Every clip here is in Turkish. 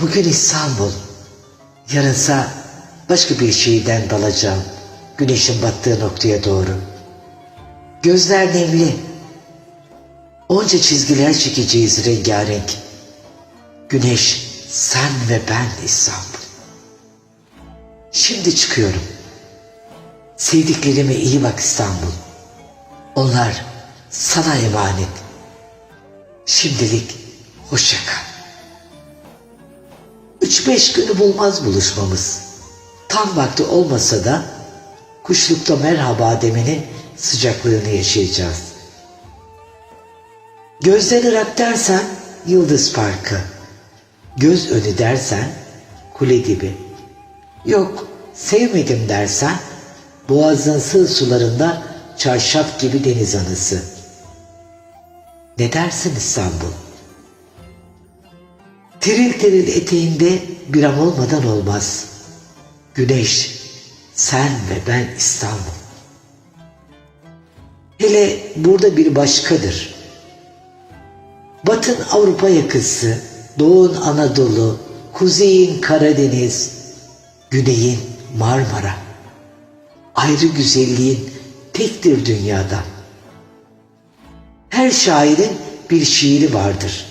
Bugün İstanbul, yarınsa başka bir şehirden dalacağım. Güneşin battığı noktaya doğru. Gözler nemli. Onca çizgiler çekeceğiz rengarenk. Güneş, sen ve ben İstanbul. Şimdi çıkıyorum. Sevdiklerime iyi bak İstanbul. Onlar sana emanet. Şimdilik hoşça kal. Üç beş günü bulmaz buluşmamız. Tam vakti olmasa da kuşlukta merhaba demenin sıcaklığını yaşayacağız. Gözden ırak dersen Yıldız Parkı. Göz önü dersen kule dibi. Yok sevmedim dersen boğazın sığ sularında çarşaf gibi deniz anısı. Ne dersin İstanbul? Tiril tiril eteğinde an olmadan olmaz. Güneş, sen ve ben İstanbul. Hele burada bir başkadır. Batın Avrupa yakası, Doğu'nun Anadolu, Kuzey'in Karadeniz, Güney'in Marmara. Ayrı güzelliğin tektir dünyada. Her şairin bir şiiri vardır.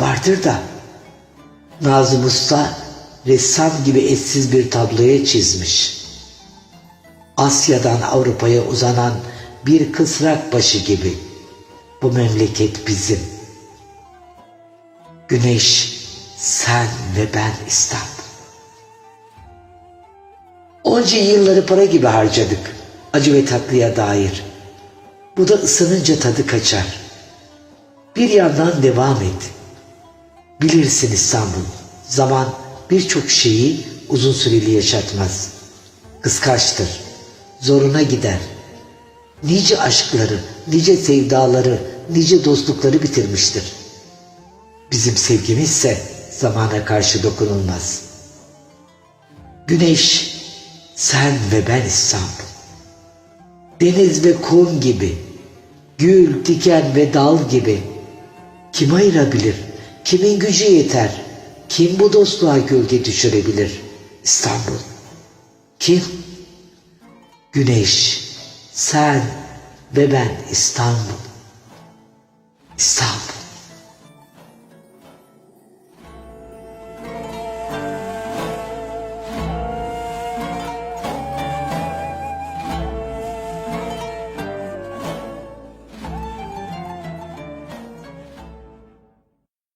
Vardır da Nazım Usta ressam gibi eşsiz bir tabloya çizmiş. Asya'dan Avrupa'ya uzanan bir kısrak başı gibi. Bu memleket bizim. Güneş, sen ve ben İstanbul. Onca yılları para gibi harcadık. Acı ve tatlıya dair. Bu da ısınınca tadı kaçar. Bir yandan devam et. Bilirsin İstanbul, zaman birçok şeyi uzun süreli yaşatmaz. Kıskaçtır, zoruna gider. Nice aşkları, nice sevdaları, nice dostlukları bitirmiştir. Bizim sevgimizse zamana karşı dokunulmaz. Güneş, sen ve ben İstanbul. Deniz ve kum gibi, gül, diken ve dal gibi. Kim ayırabilir? Kimin gücü yeter? Kim bu dostluğa gölge düşürebilir? İstanbul. Kim? Güneş, sen ve ben İstanbul. İstanbul.